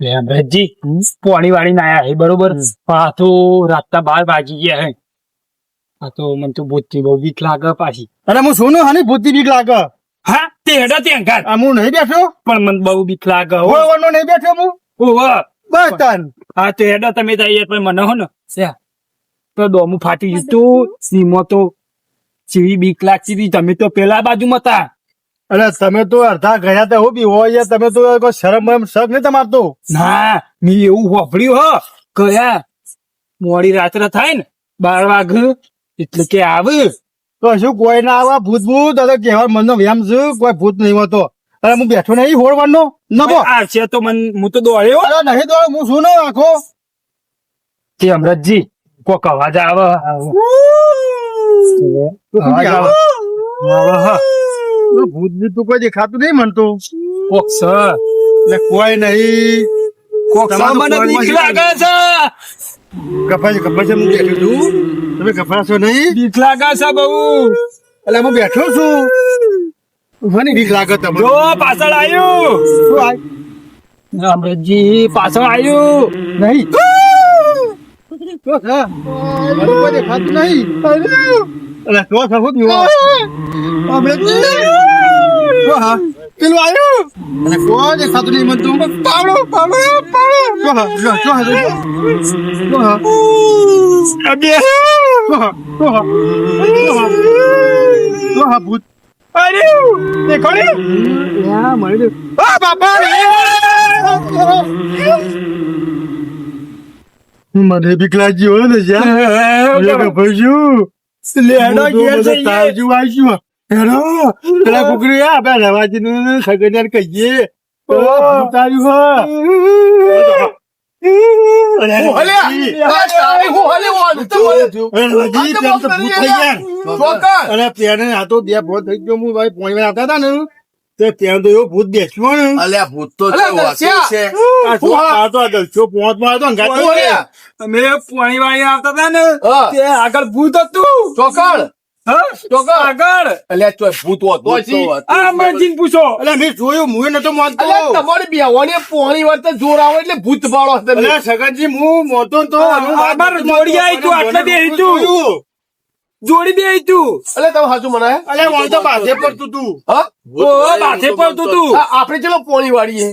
ભેજી પોણી વાળી ના આયા બરોબર? આ તો રાતના બાર વાગી ગયા હે. આ તો મને તો ભૂતથી બહુ બીક લાગે પાછી. અરે હું શું હાની ભૂતી બીક લાગે. હા તે હેડા તે અંકાર આ હું નહીં બેઠો? પણ મને બહુ બીક લાગે હો. ઓવરનો નહીં બેઠો હું? ઓહો. બસ તન. હા તે હેડા તમે તૈયાર પણ મને હો ને. તો દોમું ફાટી ગયું. તું સીમો તો ચીવી બીક લાગતી હતી. તમે તો પેલા બાજુમાં હતા. અરે તમે તો અડધા ગયા તો હું બી હોય તમે તો કોઈ શરમ બરમ શક નહીં તમાર તો ના મેં એવું વાપર્યું હો. કયા? મોડી રાત્રે થાય ને બાર વાગ. એટલે કે આવ. તો શું કોઈ ના આવા ભૂત ભૂત. અરે કહેવા મનનો વ્યામ છે કોઈ ભૂત નહીં હોતો. અરે હું બેઠો નહીં હોળવાનો નબો આ છે તો મન હું તો દોડ્યો. અરે નહીં તો હું શું ના આખો તે અમરતજી કોક અવાજ આવે. આવે. ભૂત ભૂત કોઈ દેખાતું નહીં મનતો. કોક સ એટલે કોઈ નહીં. કોક મને બીક લાગે છે. કપાય કપાય છે બેઠો છું. તમે કપાશો નહીં? બીક લાગે છે બહુ. એટલે હું બેઠો છું. મને બીક લાગે તમને. જો પાછળ આવ્યું શું આય? અમરતજી પાછળ આવ્યું નહીં. શું છે? મને કોઈ દેખાતું નહીં અરે શું છે? શું થયું? હમણાં શું હા? પેલું આવ્યું અને કોઈ દેખાતું નહીં મને તું પાવડો હા? હા? હા? અબે હા? હા? હા? યા, મળી દે આ બાપા મને બીક લાગી હોય ને જ્યાં ઘેર જઈએ. તાજુ આવીશું. હેડો. પેલા કુકરી આ આપડે રવાજી. નું સગડિયાર કહીએ તો ભૂત આવ્યું હો. અરે રવાજી, પેલા ભૂત થઈ ગયા. અરે પેને આ તો બે ભૂત થઈ ગયો. હું ભાઈ પોઈન્ટ આવતા હતા ને. તો ત્યાં તો એવો ભૂત બેસવા ને. અલ્યા ભૂત તો છે આ તો આ તો આ હતો. અમે પાણી વાળી આવતા હતા ને તે આગળ ભૂત હતું. ચોકડ. હા? ચોકડ. આગળ. અલ્યા ચોય ભૂત હોતો ભૂત તો છી. હતું. આ અમરજીને પૂછો. અલ્યા મેં જોયું હું નતો માનતો. અલ્યા તમારી બેવાની પોણી વાર જોર આવે એટલે ભૂત પાડો તમે સગનજી હું મોતો તો જોડી બે તું. અલ્યા તમે સાચું મને અલ્યા વાળ તો બાધે પડતું તું. હા? માથે પડતું તું. આપણે ચલો પોણી વાળીએ.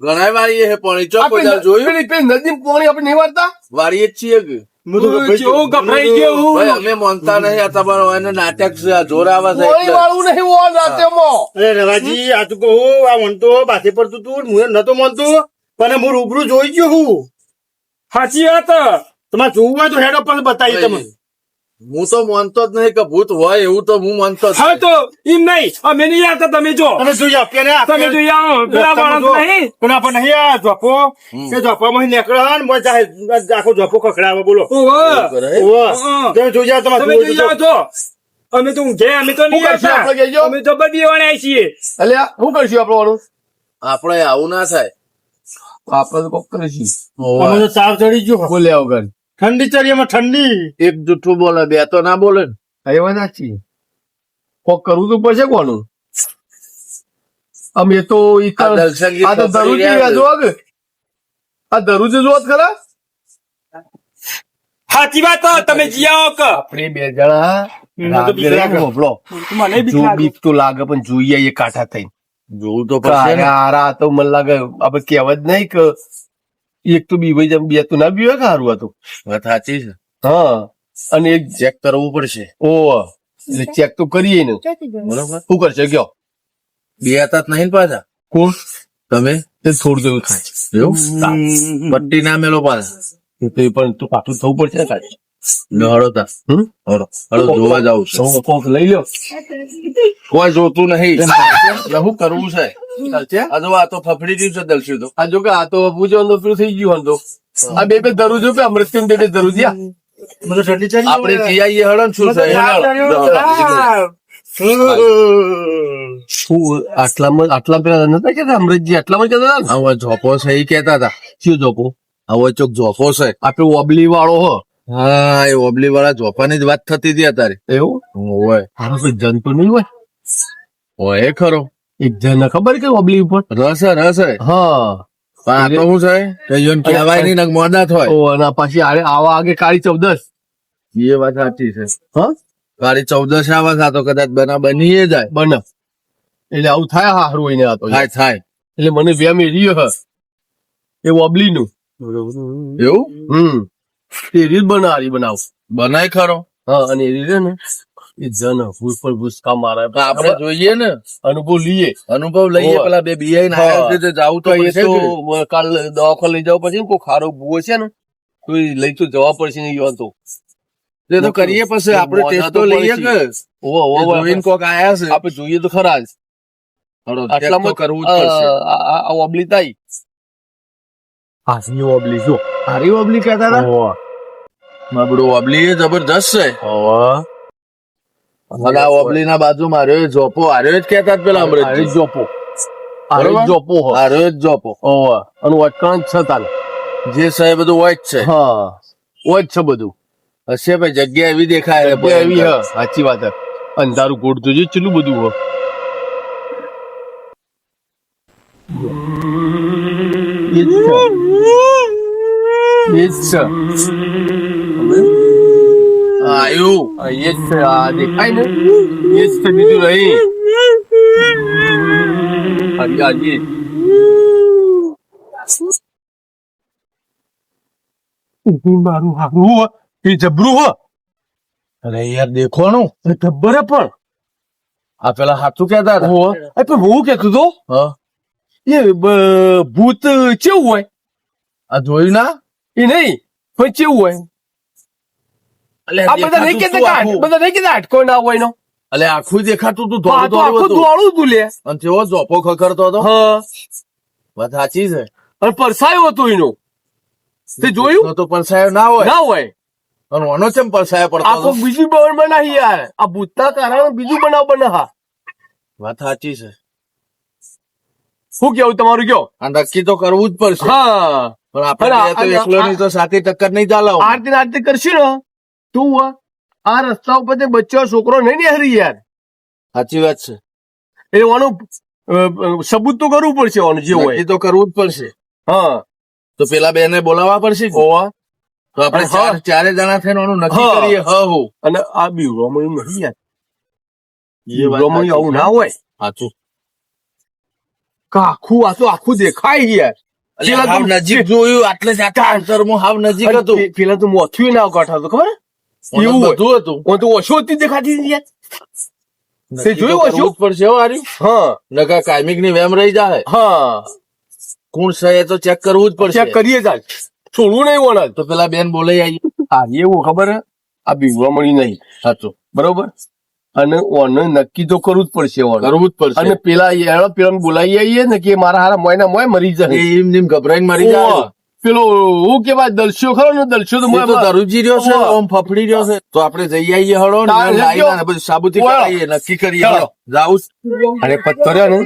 ઘણા વાળીએ હે પોણી. ચો કોઈ જોયું? પેલી પેલી નદી પોણી આપણે નહીં વાળતા? વાળીએ જ છીએ કે? હું તો ગભરાઈ કેવું ગયો. ગભરાઈ ગયો ભાઈ હું અમે માનતા નહીં. આ તમારો એને નાટક છે આ જોર આવે છે પોણી એટલે. વાળું નહીં હોવા રાતેમાં અરે રવાજી આ તો કહું આ વણતો બાધે પડતું તું હું નતો માનતો પણ હું રૂબરૂ જોઈ ગયો હું. સાચી વાત. તમારે જોવું હોય તો હેડો પણ બતાવી તમને. હું તો માનતો જ નહીં કે ભૂત હોય એવું તો હું માનતો હવે તો એમ નહીં. અમે નહીં આવતા તમે જો. તમે જોઈ આપ કે ને તમે જોઈ આવો પેલા માણસ નહીં. પણ આપણે નહીં આ જોપો કે ઝોપામાં નીકળે ને મોય જાહે- આખો જોપો ખખડાવે બોલો. ઓહો. તમે જોઈ તમારે તમે જોઈ આવો તો. અમે તો ઊંઘે અમે તો નહીં આવતા. અમે તો બધી વાળા છીએ. અલ્યા શું કરશું આપણે વાળું? આપણે આવું ના થાય. આપણે તો કોક કરીશું. અમે તો તાવ ચડી ગયો બોલ્યા વગર ઠંડી ચડી ઠંડી. એક જૂઠું બોલે બે તો ના બોલે ને. એ વાત સાચી. કોક કરવું તો પડશે કોનું? અમે તો ઈ આ તો દરુજી રહ્યા આ. જોવો દરુજી જોવો જ ખરા? સાચી વાત તમે જી આવો કે. આપણે બે જણા મને તો બીક જો તો લાગે પણ જોઈએ એ કાંઠા થઈને. જોવું તો પડશે આરા તો મને લાગે આપણે કહેવત નહીં કે એક તો બી ભાઈ બે તો ના બીવે સારું હતું વાત સાચી છે. હા અને એક ચેક કરવું પડશે. ઓ એટલે ચેક તો કરીએ ને. બરોબર. શું કરશે? ગયો. બે હતા નહીં ને પાછા. કોણ? તમે? તે થોડું જેવું ખાય. એવું? પટ્ટી ના મેલો પાછા. તો પણ તું પાછું થવું પડશે ને કાંઈ. લે હળો તા હમ? હળો. હળો જોવા જાવ છું. કોક લઈ લ્યો. કોઈ જોતું નહીં. શું કરવું છે? આ તો ફફડી ગયું છે દલસી તો. આ જો કે આ તો પૂજો પેલું થઈ ગયું આ બે બે દરું જો કે અમૃત બે દરું આપણે શું છે? શું આટલામાં આટલા પેલા નતા કેતા અમૃતજી? આટલામાં કેતા હતા હવે જોપો છે એ કેતા હતા. શું જોપો? હવે ચોક જોપો છે. આપડે ઓબલી વાળો હો. હા એ ઓબલી વાળા જોફાની જ વાત થતી હતી અત્યારે. એવું? હોય. આનો કોઈ જન તો નહીં હોય? હોય ખરો. એક જન ખબર કે ઓબલી ઉપર? રસ રસ હા. આ તો છે? કે ઈયોને કહેવાય નહીં ને મોડા થાય ઓ અને પાછી આડે આવા આગે કાળી ચૌદસ એ વાત સાચી છે. હા? કાળી ચૌદસ આવા સાતો કદાચ બના બની જાય. બન. એટલે આવું થાય હારું એને આ તો. થાય થાય. એટલે મને વેમ રહ્યો હ. એ ઓબલી નું એવું? હમ. એ રીત બનાવી બનાવ. બનાય ખરો. હા અને એ રીતે ને એ જન ભૂસ પર ભૂસકા મારે. આપણે જોઈએ ને. અનુભવ લઈએ. અનુભવ લઈએ. પેલા બે બિયાઈ. ના જાવું તો એ તો કાલ દવાખાને લઈ જાવ પછી કોઈ ખારો ભૂવો છે ને તો એ લઈ તો જવા પડશે ને યોન તો. એ તો કરીએ પછી આપણે ટેસ્ટ તો લઈએ. કે. ઓ ઓ જોઈન કોક આયા છે. આપણે જોઈએ તો ખરા જ. આટલામાં કરવું જ પડશે. આ- ઓબલી તાઈ. સી ઓબલી જો સારી ઓબલી કહેતા હતા? માબડું ઓબલી જબરદસ્ત છે. અને આ ઓબલી ના બાજુ માર્યો જોપો હાર્યો જ કહેતા પેલા અમૃત જોપો. અરે જોપો હાર્યો જોપો. ઓવો અને વટકણ જ છે તાન જે એ બધું હોય જ છે. હા. ઓજ છે બધું. હશે ભાઈ જગ્યા એવી દેખાય એવી હ. સાચી વાત છે. અંધારું ગોળ તો ચેલું બધું હો. જ છે આયુ છે આ દેખાય ને એ જ છે બીજું નહીં હાજી હાજી મારું હારું હો એ જબરું હો. અરે યાર દેખવાનું હે પણ. આ પેલા હાથું કેતા હતા? હો. એ પણ હું કેતું હતું? હા. એ ભૂત કેવું હોય? આ જોયું ના? એ નહીં પણ કેવું હોય? આ બધા નહીં કેતા બધા નહીં કેતા હાડકો ના હોય નો અલે આખું દેખાતું તું ધોળું ધોળું હતું. દોડું તું લે. અને તેવો જોપો ખખરતો હતો? હા. વાત સાચી છે. અને પરસાયો હતો એનો. તે જોયું? તો પરસાયો ના હોય. ના હોય. અને ઓનો ચેમ પરસાયો પડતો આખો બીજું બનાવ યાર. આ ભૂતના કારણે બીજું બનાવ બના વાત સાચી છે. શું કેવું તમારું કયો? નક્કી તો કરવું જ પડશે. હા. પણ આપણે એકલો ની તો સાથે ટક્કર નહીં ચાલો આરતી આરતી કરશું ને? તું આ- રસ્તા ઉપર તે બચ્ચો છોકરો નહીં નિહારી યાર. સાચી વાત છે. એ અ, સબૂત તો કરવું પડશે ઓનું જે હોય. એ તો કરવું જ પડશે. હા. તો પેલા બેને બોલાવવા પડશે ગોવા તો આપણે ચાર- ચારે જણા થઈને ઓનું નક્કી. કરીએ. હ હો. અને આ બી રોમણી નહીં યાર. રોમણી આવું ના હોય. સાચું. આખું આ તો આખું દેખાય યાર પેલા તો- નજીક જોયું આટલે જ આટલા અંતરમાં હાવ નજીક હતું. પેલા તો મોથું ના કાઢા ખબર? એવું બધું હતું. હું તો ઓછો હતી દેખાતી યાર. નક્કી જોયું કરવું જ પડશે હો હા. નકર કાયમિકની વેમ રહી જાય હા. કોણ છે તો ચેક કરવું જ પડશે. ચેક કરીએ તાર છોડવું નહીં વળત તો પેલા બેન બોલાઈ આવી હા એવું ખબર હે? આ મળી નહીં. સાચું બરોબર? અને ઓને નક્કી તો કરવું જ પડશે ઓને. કરવું જ પડશે. અને પેલા એનો પેલા બોલાવી આવીએ ને કે મારા હારા મોય ના મોય મરી જાય એમ નેમ ગભરાઈને મરી જાય. પેલો હું કેવાય દલસ્યો ખરો ને દલસ્યો તો મોય ધરુજી રહ્યો છે. ઓમ ફફડી રહ્યો છે. તો આપણે જઈ આવીએ હળો ને. બધું સાબુથી ઓવા. નક્કી કરીએ. હળો. જાઉસ અને પથ્થર ને?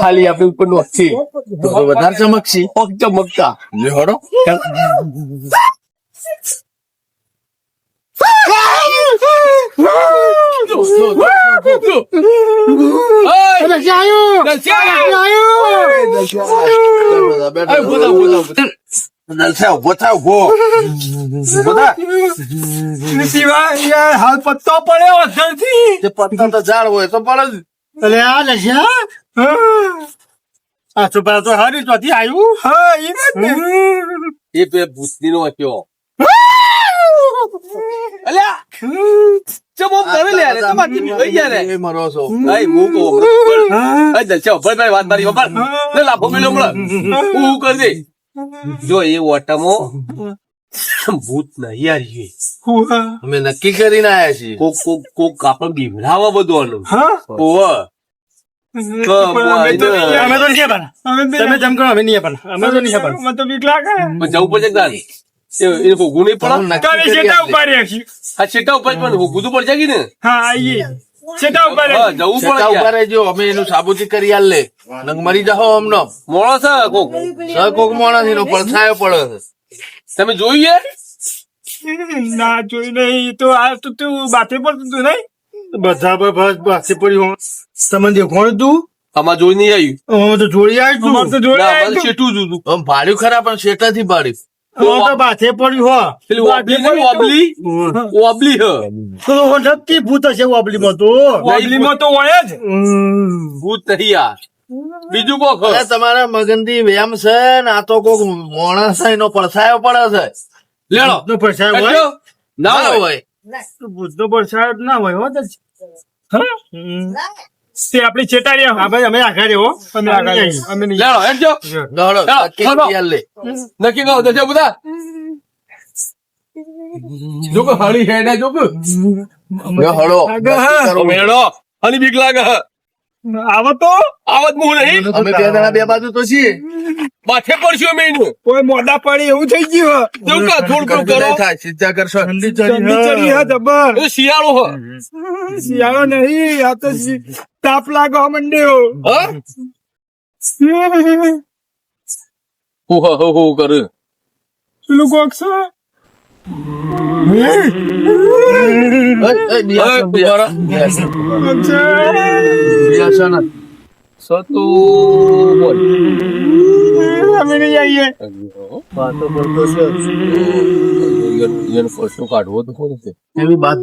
ખાલી આપણે ઉપર નો તો તો વધારે ચમકશી. ચમકતા. હળો દલસા ઊભો થાવ ઊભો ઊભો થા. હાલ પત્તો પડ્યો તે પત્તા તો ઝાડ હોય તો પડે. અલે આ લસ્યા આ છોકરા તો હારી ચોથી આવ્યું. હા એ પે ભૂતની નો કયો અલ્યા. ચમ ઓમ કરે લે અરે તમાર ટીવી હોય ગયા રે એ મરો છો. આય હું કહું હમણાં. આય દલચા ઉપર ભાઈ વાત મારી ઉપર લે લાફો મેલો હમણાં. હું કર દે જો એ ઓટમો ભૂત નહીં યાર એ. અમે નક્કી કરીને આયા છીએ. કોક કોક કોક આપણે બીવડાવા બધું ઓવા તો અમે તો બોય અમે તો નહીં પણ તમે જમ કરો અમે નહીં પણ અમે તો નહીં પણ મને તો બીક લાગે. જવું પડશે એ હોગું નહીં પડે તમે સેટા ઉપર પણ હોગું તો પડશે કે ને હા આઈએ સેટા ઊભા જવું પડે ઊભા યાર. રહેજો અમે એનું સાબુતી કરી આલ નંગ મરી જાહો અમનો. મોણો છે કોક? સહ કોક માણસ એનો પડછાયો પડે છે. તમે જોયું ના જોઈ નહીં. તો આ તો તું બાતે પડતું તું નહીં? બધા બસ બાતે પડ્યું તમને દેખવાનું તું? આમાં જોઈ નહીં આવ્યું. અમે તો જોડી આવી તો તું. આવ્યું શેઠું જ હતું. ભાડ્યું ખરા પણ શેઠાથી ભાડ્યું. બાથે પડ્યું હો. પેલી ઓબલી ઓબલી ઓબલી હ. તો તો નક્કી ભૂત હશે ઓબલીમાં તો. ઓબલીમાં તો હોય જ. ભૂત નહીં બીજું કોક તમારા મગનથી વ્યાયામ છે ને આ તો કોક મોણસ એનો પરસાયો પડે છે. લેણો. ભૂતનો પડછાયો હોય? ના ના હોય. ભૂત નો ભૂતનો પડછાયો ના હોય હો હા? તે આપણી ચેટાડ્યા હા ભાઈ અમે આખા રહ્યો અમે આખા અમે નહીં. લેણો હેડજો દોડો હા, નક્કી ચાલો. તૈયાર લે. નક્કી કહો દશે બધા. જો કે હળી. હેડા જો કે યો હળો. મેળો હળી બીક લાગે. હ. આવો તો આવત હું નહીં. અમે બે જણા બે બાજુ તો છીએ. માથે પડશું અમે એનું કોઈ પડી એવું થઈ ગયું હે. જો કે થોડું થોડું કરો? થાય સિદ્ધા કરશો. ઠંડી ઠંડી ચડી ચડી હા. જબર. એ શિયાળો હ. શિયાળો નહીં આ તો તાપ લાગવા માંડ્યો. હા? હું હ હું હું કરે. પેલું કોક છે વાતો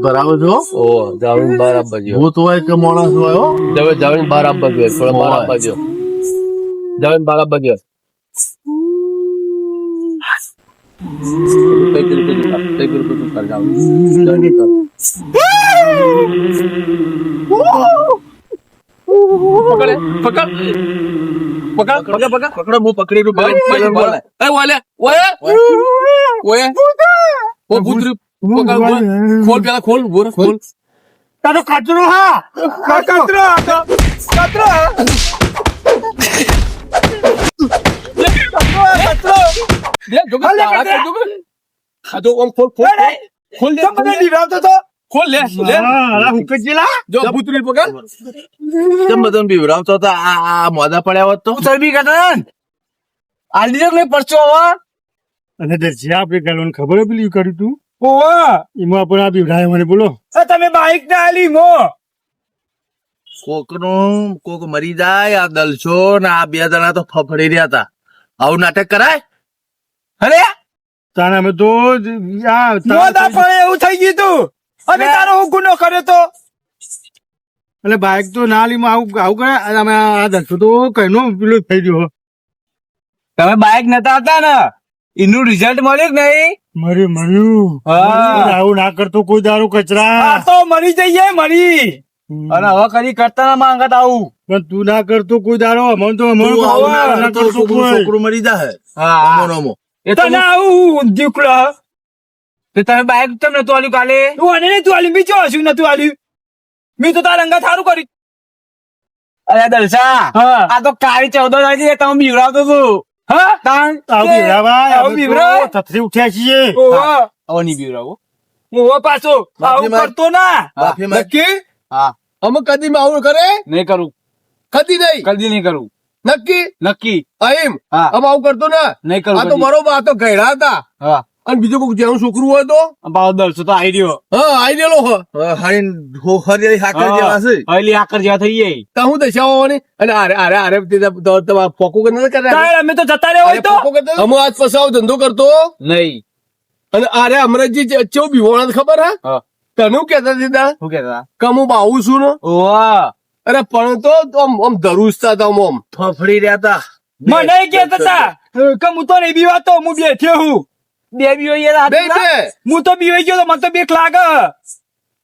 ભરાવો છો ઓ જાવીન બાર આપવા જો હોય કે માણસ હોય જાવે જાવીન બાર આપવા જો થોડા બાર. આપવા જો જાવીન કઈ પેલું કર, કઈ પેલું પેલું કર, જાવીન. જાવીન કર. પકડે, પકડ. પકડ, પકડ, પકડ. પકડો હું પકડી આ કચરો. લે, જો કે તાળા કર, જો કે. આ જો આમ ખોલ ખોલ ખોલ. ખોલ લે, કેમ મને તો? ખોલ લે લે. હા, હુકજીલા. જો ભૂત પકડ કેમ બધાને બીવરાવતો હતા આ આ મોદા પડ્યા હોત તો. ચરબી કટન આલી દે નહીં પરચો હવે? અને દરજી આપણે ગલોને ખબર પેલી કર્યું તું? ઓવા એમાં પણ આ બીવડાય મને બોલો. એ તમે બાઈક ના આલી મો. કોકનું કોક મરી જાય આ દલછો ને આ બે જણા તો ફફડી રહ્યા હતા. આવું નાટક કરાય? અરે! તાને અમે તો મોદા પણ એવું થઈ ગયું તું. અને તારો હું ગુનો કર્યો તો? એટલે બાઈક તો ના લીમાં આવું આવું કરે? અમે આ દરસો તો કઈનો પેલું થઈ ગયો. તમે બાઈક નતા હતા ને? એનું રિઝલ્ટ મળ્યું કે નહીં? મર્યું. હા. આવું ના કરતો કોઈ દારૂ કચરા. તો મરી જઈએ મરી. અને હવે કદી કરતા ના માંગત આવું. પણ તું ના કરતો કોઈ દાડો અમને તો અમને છોકરું છોકરું મરી જાય હા. એ તો ના આવું દીકરો તો તમે બાઈક કેમ નતું આલ્યું કાલે? તું અને નહીં તું આલ્યું બીજો હશું નતું આલ્યું? મેં તો તારા અંગા સારું કર્યું. અરે દલસા આ તો કાળી ચૌદ તારીખે તમે બીવડાવતો તું. હા? તાણ આવું બીવડાવા આવું તો થથરી ઉઠ્યા છીએ. ઓહો હવે નહીં બીવડાવો. ઓહો પાછો આવું કરતો ના. બાકી હા. અમે કદી માં આવું કરે? નહીં કરું. કદી નહીં? કદી નહીં કરું. નક્કી? નક્કી. અહીમ હા. અમે આવું કરતો ને? નહીં કરું આ તો બરોબર આ તો ઘેડા હતા. હા. અને બીજું કોઈ જેવું છોકરું હોય તો? દલસો તો આઈ રહ્યો. હા આઈ ગયેલો હો. હરી હો- હાકર જેવા છે. હરી આકર જેવા થઈ જાય તો હું દશા હોવાની? અને અરે અરે અરે ફોકો તો- તો- તો આ પોકો કે નથી કરતા? અમે તો જતા રહ્યો હોય તો? અમે આજ પસાવ ધંધો કરતો? નહીં. અને અરે અમરજી ચેવું બીવોણા ખબર હા? હા. તને કેતા દીધા? શું કેતા કમ હું બાવું છું ને? ઓવા અરે પણ તો આમ આમ ધરુસતા હતા આમ ફફડી રહ્યા મને કેતા તા કમ હું તો નહીં બીવાતો હું બેઠ્યો હું બે બીવાઈ બે ગયા હું તો બીવાઈ ગયો તો મને તો બેક લાગે.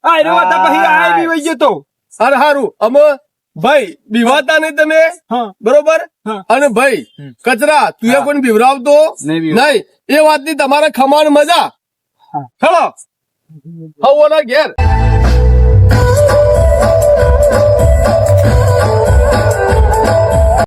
આ રે વાતા પછી આ બીવાઈ ગયો તો. અરે હારું. અમે ભાઈ બીવાતા નહીં તમે? બરોબર? અને ભાઈ કચરા તું એ કોઈ બીવરાવતો નહીં એ વાતની તમારે ખમાણ મજા. હા. ચલો હવોના ઘેર